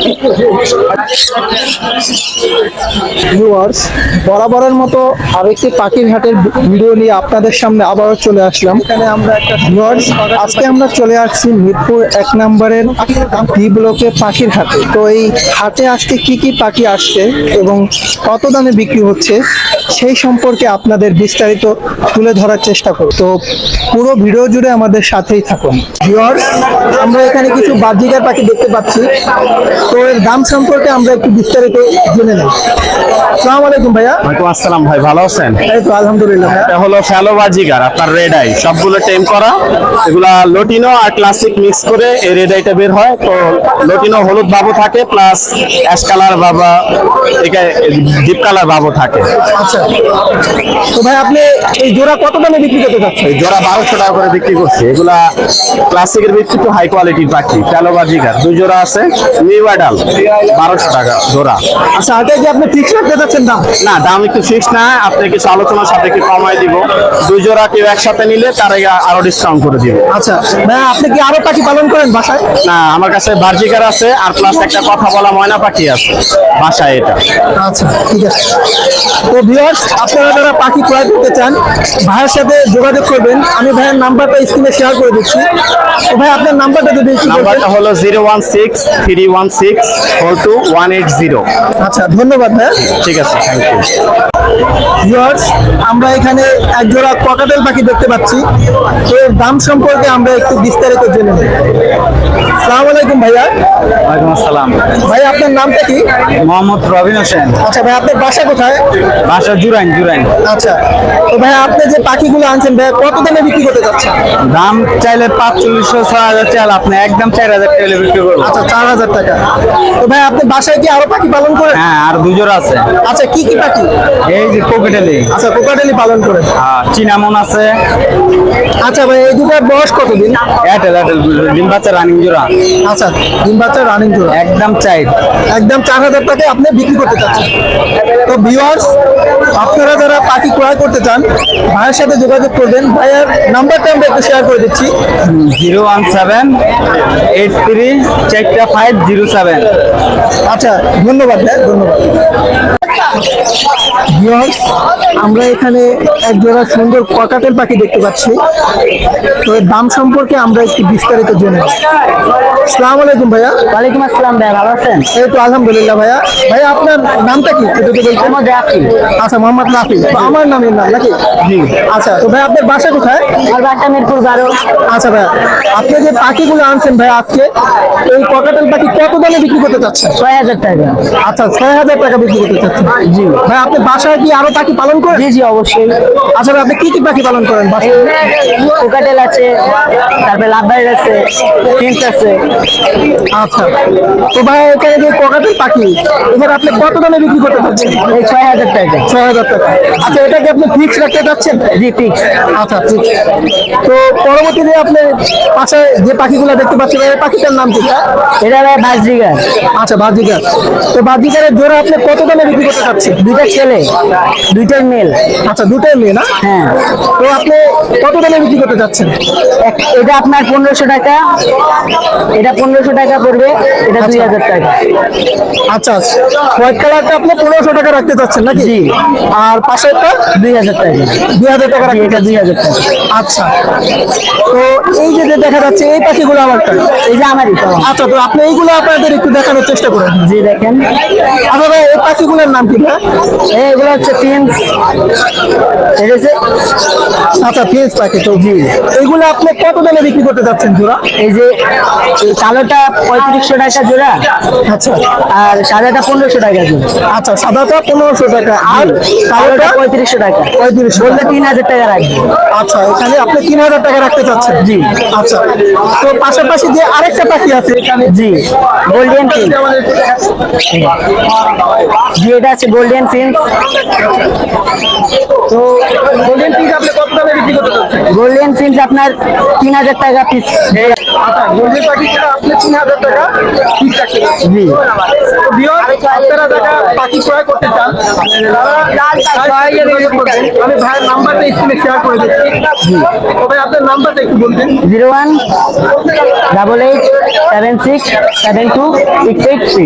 e correr o risco. Viewers বরাবরের মতো আরেকটি পাখির হাটের ভিডিও নিয়ে আপনাদের সামনে আবারও চলে আসলাম। এখানে আমরা একটা ভিউয়ার্স আজকে আমরা চলে আসছি মিরপুর এক নম্বরের ডি ব্লকে পাখির হাটে। তো এই হাটে আজকে কি কি পাখি আসছে এবং কত দামে বিক্রি হচ্ছে সেই সম্পর্কে আপনাদের বিস্তারিত তুলে ধরার চেষ্টা করব। তো পুরো ভিডিও জুড়ে আমাদের সাথেই থাকুন। ভিউয়ার্স আমরা এখানে কিছু বাজিকার পাখি দেখতে পাচ্ছি। তো এর দাম সম্পর্কে আমরা একটু বিস্তারিত জেনে নেব। আসসালামু আলাইকুম ভাইয়া। ওয়ালাইকুম আসসালাম ভাই ভালো আছেন? এই তো আলহামদুলিল্লাহ এটা হলো ফ্যালো বাজিগার আপনার রেড আই সবগুলো টেম করা। এগুলা লটিনো আর ক্লাসিক মিক্স করে এই রেড আইটা বের হয়। তো লটিনো হলুদ বাবু থাকে প্লাস অ্যাশ কালার বাবা একে ডিপ কালার বাবু থাকে। আচ্ছা। তো ভাই আপনি এই জোড়া কত দামে বিক্রি করতে চাচ্ছেন? এই জোড়া বারোশো টাকা করে বিক্রি করছে। এগুলা ক্লাসিকের একটু হাই কোয়ালিটির পাখি ফ্যালো বাজিগার দুই জোড়া আছে নিউ অ্যাডাল বারোশো টাকা জোড়া। আচ্ছা আগে কি আপনি ফিক্স রাখতে চাচ্ছেন দাম? না দাম একটু ফিক্স না আপনি কিছু আলোচনার সাথে একটু কমাই দিব। দুই জোড়া কেউ একসাথে নিলে তার আগে আরও ডিসকাউন্ট করে দিব। আচ্ছা ভাইয়া আপনি কি আরও পাখি পালন করেন বাসায়? না আমার কাছে বার্জিকার আছে আর প্লাস একটা কথা বলা ময়না পাখি আছে বাসায় এটা। আচ্ছা ঠিক আছে। তো ভিউয়ার্স আপনারা যারা পাখি ক্রয় করতে চান ভাইয়ের সাথে যোগাযোগ করবেন। আমি ভাইয়ের নাম্বারটা স্ক্রিনে শেয়ার করে দিচ্ছি। তো ভাই আপনার নাম্বারটা যদি। নাম্বারটা হলো zero one six three one six four two one eight zero আচ্ছা ধন্যবাদ হ্যাঁ। ঠিক আছে থ্যাংক ইউ ভিউয়ার্স আমরা এখানে এক জোড়া ককাটেল পাখি দেখতে পাচ্ছি। তো এর দাম সম্পর্কে আমরা একটু বিস্তারিত জেনে নেব সালাম আলাইকুম ভাইয়া। ওয়ালাইকুম আসসালাম। ভাই আপনার নামটা কি? মোহাম্মদ রবিন হোসেন। আচ্ছা ভাই আপনার বাসা কোথায়? বাসা জুরাইন জুরাইন। আচ্ছা তো ভাই আপনি যে পাখিগুলো আনছেন ভাই কত দামে বিক্রি করতে যাচ্ছেন দাম চাইলে পাঁচচল্লিশশো ছয় হাজার চাল আপনি একদম চার হাজার টাকা বিক্রি করব। আচ্ছা চার হাজার টাকা। তো ভাই আপনি বাসায় কি আরও পাখি পালন করেন? হ্যাঁ আর দুজোর আছে। আচ্ছা কি কি পাখি? এই যে কোকেটেলি। আচ্ছা কোকাটেলি পালন করেন চিনামন আছে। আচ্ছা ভাই এই দুটার বয়স কতদিন? এয়ারটেল এয়ারটেল ডিম বাচ্চা রানিং জোড়া। আচ্ছা ডিম বাচ্চা রানিং জোড়া। একদম চাই। একদম চার হাজার টাকায় আপনি বিক্রি করতে চাচ্ছেন। তো ভিউয়ার্স আপনারা যারা পাখি ক্রয় করতে চান ভাইয়ের সাথে যোগাযোগ করবেন। ভাইয়ের নাম্বারটা আমরা একটু শেয়ার করে দিচ্ছি। Zero one seven eight three চারটা ফাইভ জিরো সেভেন আচ্ছা ধন্যবাদ ধন্যবাদ। ভিউয়ার্স আমরা এখানে এক জোড়া সুন্দর ককাটেল পাখি দেখতে পাচ্ছি। তো এর দাম সম্পর্কে আমরা একটু বিস্তারিত জেনে। আসসালামু আলাইকুম ভাইয়া। ওয়ালাইকুম আসসালাম ভাই ভালো আছেন? এই তো আলহামদুলিল্লাহ ভাইয়া। ভাইয়া আপনার নামটা কি? একটু যদি বলতেন। মোহাম্মদ রাফি। আচ্ছা মোহাম্মদ রাফি। আমার নামের নাম নাকি? জি। আচ্ছা তো ভাই আপনার বাসা কোথায়? আমার বাসা মিরপুর বারো। আচ্ছা ভাইয়া আপনি যে পাখিগুলো আনছেন ভাই আজকে এই ককাটেল পাখি কত দামে বিক্রি করতে চাচ্ছেন? ছয় হাজার টাকা। আচ্ছা ছয় হাজার টাকা বিক্রি করতে চাচ্ছেন। জি। ভাই আপনি বাসায় কি আরও পাখি পালন করেন? জি জি অবশ্যই। আচ্ছা আপনি কি কি পাখি পালন করেন? কোকাটেল আছে তারপরে লাভবার্ড আছে ফিন্স আছে। আচ্ছা। তো ভাই এখানে যে ককাটেল পাখি এবার আপনি কত দামে বিক্রি করতে চাচ্ছেন এই ছয় হাজার টাকা। ছয় হাজার টাকা। আচ্ছা এটাকে আপনি ফিক্স রাখতে চাচ্ছেন জি ফিক্স আচ্ছা ঠিক তো পরবর্তীতে আপনি পাশে যে পাখিগুলো দেখতে পাচ্ছেন এই পাখিটার নাম কি? এটা বাজরিগার। আচ্ছা বাজিকার তো বাজিকারের জোড়া আপনি কত দামে বিক্রি করতে চাচ্ছেন দুইটা ছেলে। দুইটাই মেল। আচ্ছা দুটোই মেয়ে না? হ্যাঁ। তো আপনি কত দামে বিক্রি করতে চাচ্ছেন এক- এটা আপনার পনেরোশো টাকা। এটা পনেরোশো টাকা পড়বে। এটা দুই হাজার টাকা। আচ্ছা হোয়াইট কালারটা আপনি পনেরোশো টাকা রাখতে চাচ্ছেন নাকি? জি। আর পাশেরটা দুই হাজার টাকা। দুই হাজার টাকা জি, রাখতে এটা দুই হাজার টাকা। আচ্ছা। তো এই যে দেখা যাচ্ছে এই পাখিগুলো আমারটা এই যে আমারই আচ্ছা তো আপনি এইগুলো আপনাদের একটু দেখানোর চেষ্টা করেন। জি দেখেন। আচ্ছা এই পাখিগুলোর নাম কি ভাই? হচ্ছে ফিন্স এটা হচ্ছে আচ্ছা ফেস পাখি তো জি। এইগুলো আপনি কত দামে বিক্রি করতে যাচ্ছেন জোড়া? এই যে কালোটা পঁয়ত্রিশশো টাকা জোড়া আচ্ছা। আর সাদাটা পনেরোশো টাকা জোড়া। আচ্ছা সাদাটা পনেরোশো টাকা আর কালোটা পঁয়ত্রিশশো টাকা। পঁয়ত্রিশশো বললে তিন হাজার টাকা রাখবে। আচ্ছা এখানে আপনি তিন হাজার টাকা রাখতে চাচ্ছেন? জি। আচ্ছা। তো পাশাপাশি যে আরেকটা পাখি আছে এখানে জি গোল্ডেন ফিন্স জি এটা আছে গোল্ডেন ফিন্স তো গোল্ডেন পিস আপনি কত দামে বিক্রি করতে চাচ্ছেন? গোল্ডেন ফিন্স আপনার তিন হাজার টাকা পিস আচ্ছা গোল্ডেন পাখিটা আপনি তিন হাজার টাকা পিস রাখতে জি। আপনারা যারা পাখি ক্রয় করতে চান তারা যোগাযোগ করবেন। আমি ভাইয়ের নাম্বারটা স্ক্রিনে শেয়ার করে দিচ্ছি। তবে আপনার নাম্বারটা একটু বলবেন। Zero one double eight seven six seven two six eight three.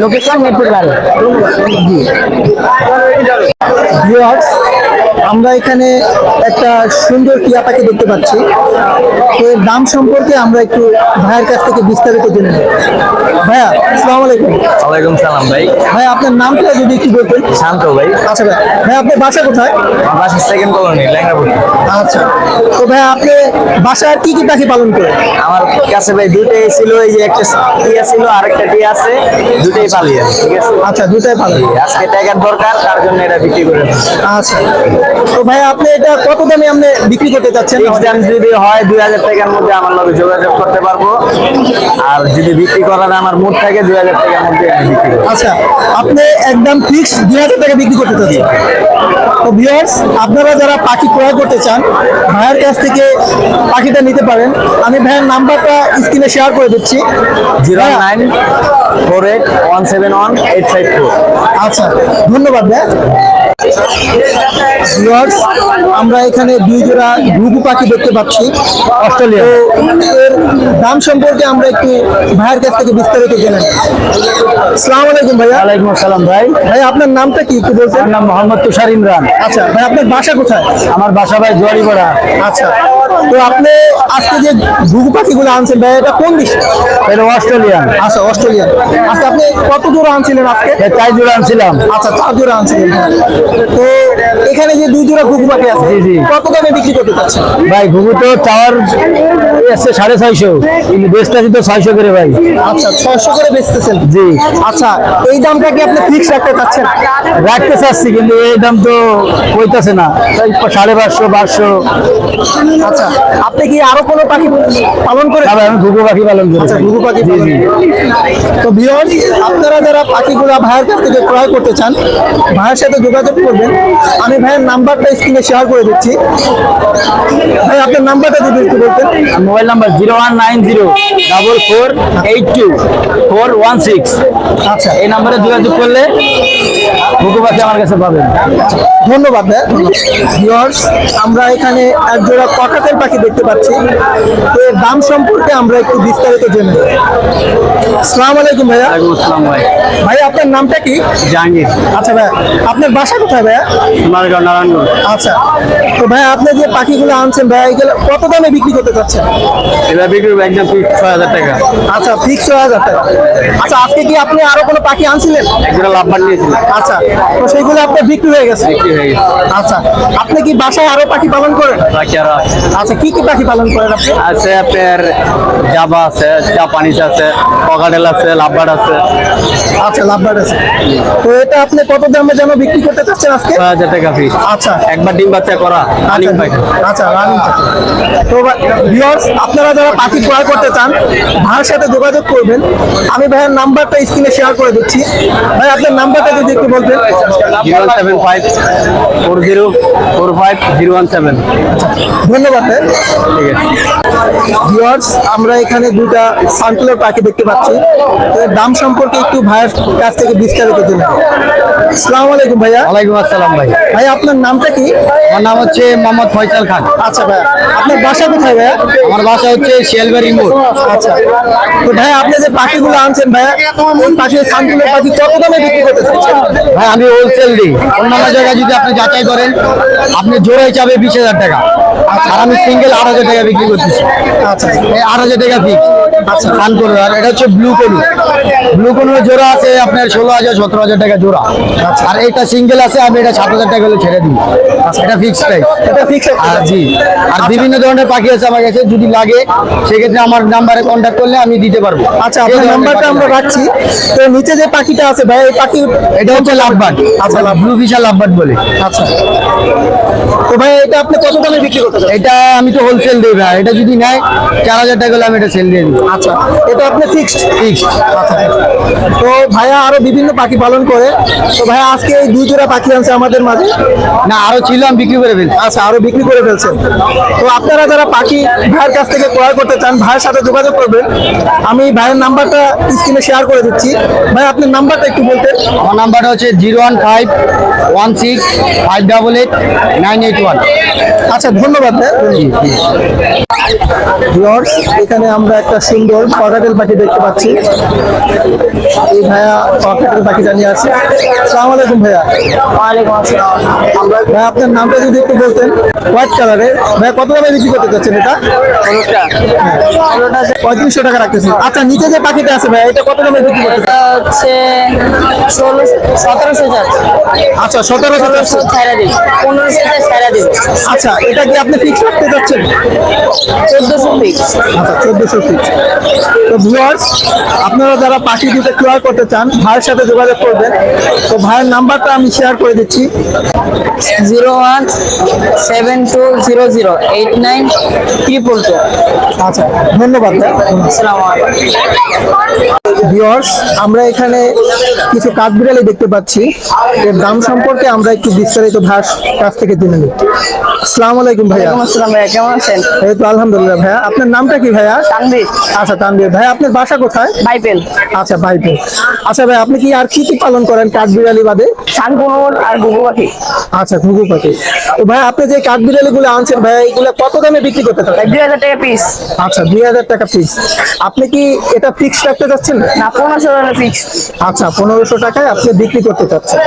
Location Mirpur বারো জি। আমরা এখানে একটা সুন্দর টিয়া পাখি দেখতে পাচ্ছি। এর দাম সম্পর্কে আমরা একটু ভাইয়ের কাছ থেকে বিস্তারিত জেনে নেব। ভাইয়া আসসালামু আলাইকুম। ওয়ালাইকুম সালাম ভাই। ভাই আপনার নামটা যদি একটু বলতেন। শান্ত ভাই। আচ্ছা ভাই ভাই আপনার বাসা কোথায়? বাসা সেকেন্ড কলোনি ল্যাংরাপুর আচ্ছা। তো ভাই আপনি বাসায় কি কি পাখি পালন করেন? আমার কাছে ভাই দুটোই ছিল এই যে একটা টিয়া ছিল আর একটা টিয়া আছে দুটোই পালি ঠিক আছে? আচ্ছা দুটাই পালন। আজকে টাকার দরকার তার জন্য এটা বিক্রি করে আচ্ছা। তো ভাই আপনি এটা কত দামে আপনি বিক্রি করতে চাচ্ছেন? দাম যদি হয় দুই হাজার টাকার মধ্যে আমার লগে যোগাযোগ করতে পারব। আর যদি বিক্রি করার আমার মুড থাকে দুই হাজার টাকার মধ্যে আমি বিক্রি আচ্ছা আপনি একদম ফিক্স দুই হাজার টাকা বিক্রি করতে চাচ্ছেন। তো ভিউয়ার্স আপনারা যারা পাখি ক্রয় করতে চান ভাইয়ের কাছ থেকে পাখিটা নিতে পারেন। আমি ভাইয়ের নাম্বারটা স্ক্রিনে শেয়ার করে দিচ্ছি। Zero nine four eight one seven one eight five four. আচ্ছা ধন্যবাদ ভাই ভিউয়ার্স আমরা এখানে দুই জোড়া ঘুঘু পাখি দেখতে পাচ্ছি। অস্ট্রেলিয়া। এর দাম সম্পর্কে আমরা একটু ভাইয়ের কাছ থেকে বিস্তারিত জেনে আসসালামু আলাইকুম ভাইয়া। ওয়ালাইকুম আসসালাম ভাই। ভাই আপনার নামটা কি একটু আমার নাম মোহাম্মদ তুষার ইমরান। আচ্ছা ভাই আপনার বাসা কোথায়? আমার বাসা ভাই জুয়ারিপাড়া। আচ্ছা তো আপনি আজকে যে ঘুঘু পাখিগুলো আনছেন ভাই এটা কোন দেশ? এটা অস্ট্রেলিয়ান আচ্ছা অস্ট্রেলিয়ান আচ্ছা আপনি কত জোড়া আনছিলেন আজকে? চাই জোড়া আনছিলাম। আচ্ছা চার জোড়া আনছিলেন তো এখানে যে দুই জোড়া ঘুঘু পাখি আছে। জি, জি। কত দামে বিক্রি করতে চাচ্ছেন? ভাই ঘুঘু তো চাওয়ার সাড়ে ছয়শো। কিন্তু তো ছয়শো করে ভাই। আচ্ছা ছয়শো করে বেচতেছেন। জি। আচ্ছা এই দামটা কি আপনি ফিক্স রাখতে চাচ্ছেন? রাখতে চাচ্ছি কিন্তু এই দাম তো কইতাছে না। সাড়ে পাঁচশো পাঁচশো। আচ্ছা আপনি কি আরও কোনো পাখি পালন করে আমি ঘুঘু পাখি পালন করি। আচ্ছা ঘুঘু পাখি জি জি। তো ভিউয়ার্স আপনারা যারা পাখিগুলো ভাইয়ের কাছ থেকে ক্রয় করতে চান ভাইয়ের সাথে যোগাযোগ করবেন। আমি ভাইয়ের নাম্বারটা স্ক্রিনে শেয়ার করে দিচ্ছি। ভাই আপনার নাম্বারটা যদি একটু বলতেন। Mobile number zero one nine zero double four eight two four one six. আচ্ছা। এই নাম্বারে যোগাযোগ করলে ঘুঘু আমার কাছে পাবেন। ধন্যবাদ ভাই। ভিউয়ার্স আমরা এখানে এক জোড়া ককাতের পাখি দেখতে পাচ্ছি। তো এর দাম সম্পর্কে আমরা একটু বিস্তারিত জেনে আসসালামু আলাইকুম ভাইয়া। আসসালাম ভাই। ভাই আপনার নামটা কি? জাহাঙ্গীর। আচ্ছা ভাইয়া আপনার বাসা কোথায় ভাইয়া? সোনারগাঁও আচ্ছা তো ভাই আপনি যে পাখিগুলো আনছেন ভাই এগুলো কত দামে বিক্রি করতে চাচ্ছেন? এটা বিক্রি একদম ছয় হাজার টাকা। আচ্ছা ফিক্স ছয় হাজার টাকা। আচ্ছা আজকে কি আপনি আরও কোনো পাখি আনছিলেন? একটা লাভবার নিয়েছিল আচ্ছা তো সেইগুলো আপনার বিক্রি হয়ে গেছে। বিক্রি হয়ে গেছে। আচ্ছা আপনি কি বাসায় আরও পাখি পালন করেন? বাকি আরও আছে। আচ্ছা কি কি পাখি পালন করেন আপনি? আছে আপনার জাবা আছে জাপানিজ আছে পকাডেল আছে লাভবার আছে। আচ্ছা লাভবার আছে। তো এটা আপনি কত দামে যেন বিক্রি করতে চাচ্ছেন আজকে? ছয় হাজার টাকা পিস আচ্ছা। একবার ডিম বাচ্চা করা রানিং আচ্ছা, পাখি আচ্ছা রানিং পাখি তো ভিউয়ার্স আপনারা যারা পাখি ক্রয় করতে চান ভাইয়ের সাথে যোগাযোগ করবেন। আমি ভাইয়ের নাম্বারটা স্ক্রিনে শেয়ার করে দিচ্ছি। ভাই আপনার নাম্বারটা যদি একটু বলতেন। Zero seven five four zero four five zero one seven. ধন্যবাদ ভাই। ঠিক আছে। ভিউয়ার্স আমরা এখানে দুটা সার্কুলার পাখি দেখতে পাচ্ছি। দাম সম্পর্কে একটু ভাইয়ের কাছ থেকে বিস্তারিত জেনে। আসসালামু আলাইকুম ভাইয়া। ওয়ালাইকুম আসসালাম ভাই। ভাই আপনার নামটা কি? আমার নাম হচ্ছে মোহাম্মদ ফয়সাল খান। আচ্ছা ভাইয়া আপনার বাসা কোথায় ভাইয়া আমার বাসা হচ্ছে শিয়ালবাড়ি মোড়। আচ্ছা। তো ভাই আপনি যে পাখিগুলো আনছেন ভাইয়া ওই পাখি সানকুলের পাখি কত দামে বিক্রি করতে চাচ্ছেন? ভাই আমি হোলসেল দিই। অন্যান্য জায়গায় যদি আপনি যাচাই করেন আপনি জোড়াই চাবে বিশ হাজার টাকা। আর আমি সিঙ্গেল আট হাজার টাকা বিক্রি করতেছি। আচ্ছা। আট হাজার টাকা ফিক্স আচ্ছা। ফান করবে। আর এটা হচ্ছে ব্লু কনু ব্লু কনুর জোড়া আছে আপনার ষোলো হাজার সতেরো হাজার টাকা জোড়া। আর এটা সিঙ্গেল আছে আমি এটা সাত হাজার টাকা হলে ছেড়ে দিই। এটা ফিক্স প্রাইস এটা ফিক্স আর জি আর বিভিন্ন ধরনের পাখি আছে আমার কাছে যদি লাগে সেক্ষেত্রে আমার নাম্বারে কন্ট্যাক্ট করলে আমি দিতে পারব। আচ্ছা আপনার নাম্বারটা আমরা রাখছি। তো নিচে যে পাখিটা আছে ভাই এই পাখি এটা হচ্ছে লাভবার্ড আচ্ছা ব্লু ফিশার লাভবার্ড বলে। আচ্ছা। তো ভাই এটা আপনি কত দামে বিক্রি করতে এটা আমি তো হোলসেল দিই ভাই এটা যদি নেয় চার হাজার টাকা হলে আমি এটা সেল দিয়ে দিই আচ্ছা এটা আপনি ফিক্সড ফিক্সড তো ভাইয়া আরও বিভিন্ন পাখি পালন করে। তো ভাইয়া আজকে এই দুই জোড়া পাখি আনছে আমাদের মাঝে। না আরও ছিল আমি বিক্রি করে ফেলছি। আচ্ছা আরও বিক্রি করে ফেলছেন তো আপনারা যারা পাখি ভাইয়ের কাছ থেকে ক্রয় করতে চান ভাইয়ের সাথে যোগাযোগ করবেন। আমি ভাইয়ের নাম্বারটা স্ক্রিনে শেয়ার করে দিচ্ছি। ভাই আপনার নাম্বারটা একটু বলতেন। আমার নাম্বারটা হচ্ছে zero one five one six five double eight nine eight one. আচ্ছা ধন্যবাদ ভাই। ভিউয়ার্স এখানে আমরা একটা সুন্দর পকাটেল পাখি দেখতে পাচ্ছি। এই ভাইয়া পকাটেল পাখি জানিয়ে আছে সালাম আলাইকুম ভাইয়া। ওয়ালাইকুম আসসালাম। ভাই আপনার নামটা যদি একটু বলতেন। হোয়াইট কালারের ভাই কত দামে বিক্রি করতে চাচ্ছেন এটা? পঁয়ত্রিশশো টাকা রাখতেছেন আচ্ছা নিচে যে পাখিটা আছে ভাই এটা কত দামে বিক্রি করতে এটা হচ্ছে ষোলো সতেরোশো আচ্ছা সতেরোশো ছাড়া পনেরোশো ছাড়া আচ্ছা এটা কি আপনি ফিক্স রাখতে চাচ্ছেন? চোদ্দোশো ফিক্স আচ্ছা চোদ্দশো ফিক্স তো ভিউয়ার্স আপনারা যারা পাখি দিতে ক্রয় করতে চান ভাইয়ের সাথে যোগাযোগ করবেন। তো ভাইয়ের নাম্বারটা আমি শেয়ার করে দিচ্ছি। Zero one seven two zero zero eight nine triple two. আচ্ছা ধন্যবাদ আসসালামু আমরা এখানে কিছু কাঠবিড়ালি দেখতে পাচ্ছি। এর দাম সম্পর্কে আমরা একটু বিস্তারিত ভাস কাছ থেকে জেনে নিই। আসসালামু আলাইকুম ভাইয়া। আসসালাম ভাইয়া কেমন আছেন? এই তো আলহামদুলিল্লাহ ভাইয়া। আপনার নামটা কি ভাইয়া? তানভীর। আচ্ছা তানবীর ভাই আপনার বাসা কোথায়? বাইপেল। আচ্ছা ভাইপো আচ্ছা ভাই আপনি কি আর কি কি পালন করেন কাঠবিড়ালি বাদে? শানকুনুর আর গুগু পাখি আচ্ছা ঘুঘু পাখি তো ভাই আপনি যে কাঠবিড়ালি গুলো আনছেন ভাই এগুলো কত দামে বিক্রি করতে চান? দুই হাজার টাকা পিস আচ্ছা দুই হাজার টাকা পিস আপনি কি এটা ফিক্স রাখতে চাচ্ছেন না পনেরোশো টাকা ফিক্স আচ্ছা পনেরোশো টাকায় আপনি বিক্রি করতে চাচ্ছেন।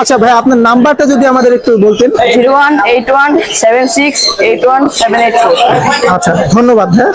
আচ্ছা ভাই আপনার নাম্বারটা যদি আমাদের একটু বলতেন। Zero one eight one seven six eight one seven eight four আচ্ছা ধন্যবাদ হ্যাঁ।